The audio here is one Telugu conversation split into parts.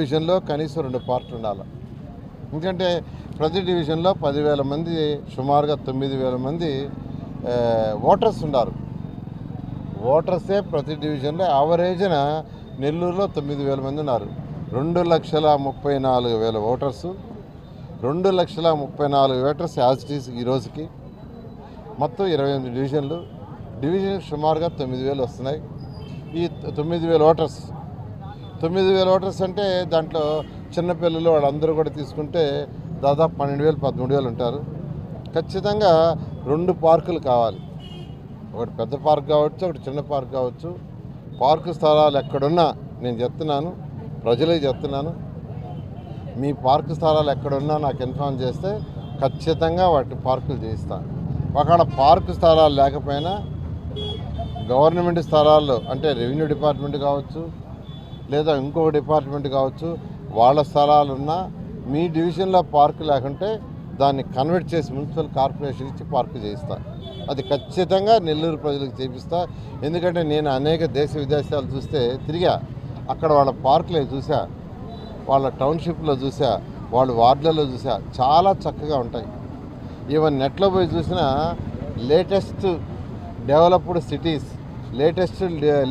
డివిజన్లో కనీసం రెండు పార్ట్లు ఉండాలి. ఎందుకంటే ప్రతి డివిజన్లో పదివేల మంది సుమారుగా తొమ్మిది వేల మంది ఓటర్స్ ఉన్నారు ఓటర్సే ప్రతి డివిజన్లో యావరేజ్న నెల్లూరులో తొమ్మిది వేల మంది ఉన్నారు. రెండు లక్షల ముప్పై నాలుగు వేల ఓటర్సు రెండు లక్షల ముప్పై నాలుగు ఓటర్స్ యాజిటీస్ ఇట్ ఈ రోజుకి. మొత్తం ఇరవై ఎనిమిది డివిజన్లు. డివిజన్ సుమారుగా తొమ్మిది వేలు వస్తున్నాయి. ఈ తొమ్మిది వేల ఓటర్స్ తొమ్మిది వేల ఓటర్స్ అంటే దాంట్లో చిన్నపిల్లలు వాళ్ళందరూ కూడా తీసుకుంటే దాదాపు పన్నెండు వేలు పదమూడు వేలు ఉంటారు. ఖచ్చితంగా రెండు పార్కులు కావాలి. ఒకటి పెద్ద పార్క్ కావచ్చు ఒకటి చిన్న పార్క్ కావచ్చు. పార్కు స్థలాలు ఎక్కడున్నా నేను చెప్తున్నాను ప్రజలకు చెప్తున్నాను. మీ పార్కు స్థలాలు ఎక్కడున్నా నాకు ఇన్ఫార్మ్ చేస్తే ఖచ్చితంగా వాటి పార్కులు చేయిస్తాను ఒకవేళ పార్కు స్థలాలు లేకపోయినా గవర్నమెంట్ స్థలాల్లో అంటే రెవెన్యూ డిపార్ట్మెంట్ కావచ్చు లేదా ఇంకో డిపార్ట్మెంట్ కావచ్చు వాళ్ళ స్థలాలు ఉన్నా మీ డివిజన్లో పార్కు లేకుంటే దాన్ని కన్వర్ట్ చేసి మున్సిపల్ కార్పొరేషన్ ఇచ్చి పార్కు చేయిస్తా. అది ఖచ్చితంగా నెల్లూరు ప్రజలకు చేపిస్తా. ఎందుకంటే నేను అనేక దేశ విదేశాలు చూస్తే తిరిగా అక్కడ వాళ్ళ పార్కులే చూసా వాళ్ళ టౌన్షిప్లో చూసా వాళ్ళ వార్డులలో చూసా చాలా చక్కగా ఉంటాయి. ఈవెన్ నెట్లో పోయి చూసినా లేటెస్ట్ డెవలప్డ్ సిటీస్ లేటెస్ట్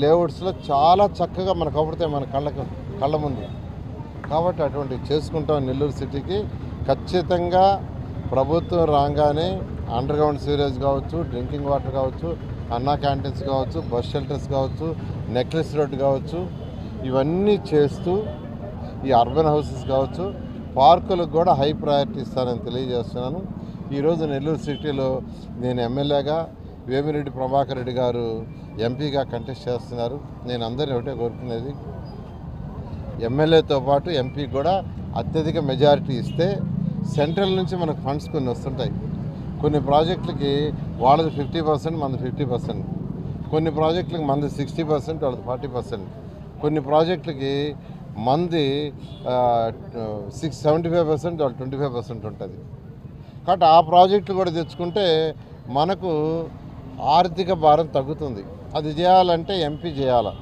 లేఅవుట్స్లో చాలా చక్కగా మనకు కనపడతాయి మన కళ్ళకు కళ్ళ ముందు. కాబట్టి అటువంటివి చేసుకుంటాం నెల్లూరు సిటీకి. ఖచ్చితంగా ప్రభుత్వం రాగానే అండర్ గ్రౌండ్ సీవరేజ్ కావచ్చు డ్రింకింగ్ వాటర్ కావచ్చు అన్నా క్యాంటీన్స్ కావచ్చు బస్ షెల్టర్స్ కావచ్చు నెక్లెస్ రోడ్ కావచ్చు ఇవన్నీ చేస్తూ ఈ అర్బన్ హౌసెస్ కావచ్చు పార్కులకు కూడా హై ప్రయారిటీ ఇస్తానని తెలియజేస్తున్నాను. ఈరోజు నెల్లూరు సిటీలో నేను ఎమ్మెల్యేగా వేమిరెడ్డి ప్రభాకర్ రెడ్డి గారు ఎంపీగా కంటెస్ట్ చేస్తున్నారు. నేను అందరిని ఒకటే కోరుకునేది ఎమ్మెల్యేతో పాటు ఎంపీ కూడా అత్యధిక మెజారిటీ ఇస్తే సెంట్రల్ నుంచి మనకు ఫండ్స్ కొన్ని వస్తుంటాయి. కొన్ని ప్రాజెక్టులకి వాళ్ళది ఫిఫ్టీ పర్సెంట్ మనది ఫిఫ్టీ పర్సెంట్. కొన్ని ప్రాజెక్టులకి మనది సిక్స్టీ పర్సెంట్ వాళ్ళది ఫార్టీ పర్సెంట్. కొన్ని ప్రాజెక్టులకి మంది సిక్స్ సెవెంటీ ఫైవ్ పర్సెంట్ వాళ్ళు ట్వంటీ ఫైవ్ పర్సెంట్ ఉంటుంది. కాబట్టి ఆ ప్రాజెక్టులు కూడా తెచ్చుకుంటే మనకు ఆర్థిక భారం తగ్గుతుంది. అది చేయాలంటే ఎంపీ చేయాలా?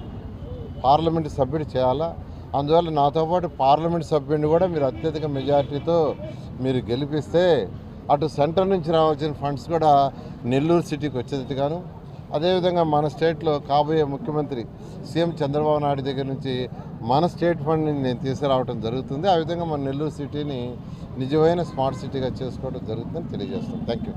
పార్లమెంట్ సభ్యుడు చేయాలా? అందువల్ల నాతో పాటు పార్లమెంట్ సభ్యుడిని కూడా మీరు అత్యధిక మెజారిటీతో మీరు గెలిపిస్తే అటు సెంటర్ నుంచి రావాల్సిన ఫండ్స్ కూడా నెల్లూరు సిటీకి వచ్చేట్టుగాను అదేవిధంగా మన స్టేట్లో కాబోయే ముఖ్యమంత్రి సీఎం చంద్రబాబు నాయుడు దగ్గర నుంచి మన స్టేట్ ఫండ్ని నేను తీసుకురావడం జరుగుతుంది. ఆ విధంగా మన నెల్లూరు సిటీని నిజమైన స్మార్ట్ సిటీగా చేసుకోవడం జరుగుతుందని తెలియజేస్తాను థ్యాంక్ యూ.